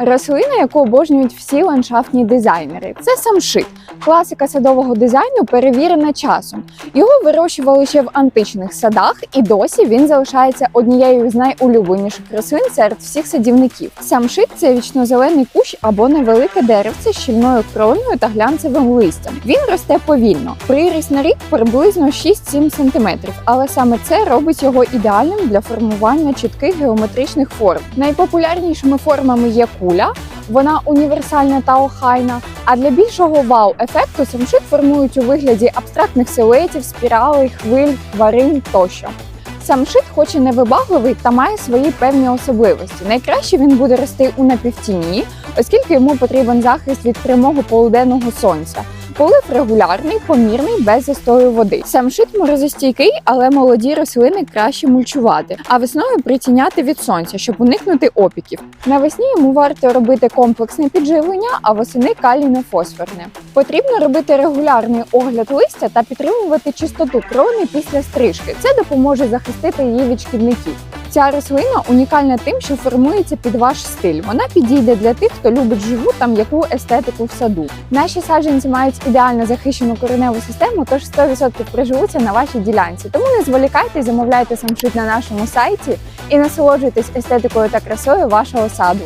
Рослина, яку обожнюють всі ландшафтні дизайнери, це самшит. Класика садового дизайну перевірена часом. Його вирощували ще в античних садах, і досі він залишається однією з найулюбленіших рослин серед всіх садівників. Самшит це вічнозелений кущ або невелике деревце з щільною кроною та глянцевим листям. Він росте повільно. Приріст на рік приблизно 6-7 см, але саме це робить його ідеальним для формування чітких геометричних форм. Найпопулярнішими формами є куля. Вона універсальна та охайна. А для більшого вау-ефекту самшит формують у вигляді абстрактних силуетів, спіралей, хвиль, тварин тощо. Самшит, хоч і невибагливий, та має свої певні особливості. Найкраще він буде рости у напівтіні, оскільки йому потрібен захист від прямого полуденного сонця. Полив регулярний, помірний, без застою води. Самшит морозостійкий, але молоді рослини краще мульчувати, а весною притіняти від сонця, щоб уникнути опіків. Навесні йому варто робити комплексне підживлення, а восени калійно-фосфорне. Потрібно робити регулярний огляд листя та підтримувати чистоту крони після стрижки. Це допоможе захистити її від шкідників. Ця рослина унікальна тим, що формується під ваш стиль. Вона підійде для тих, хто любить живу та м'яку естетику в саду. Наші саджанці мають ідеально захищену кореневу систему, тож 100% приживуться на вашій ділянці. Тому не зволікайте замовляйте самшит на нашому сайті і насолоджуйтесь естетикою та красою вашого саду.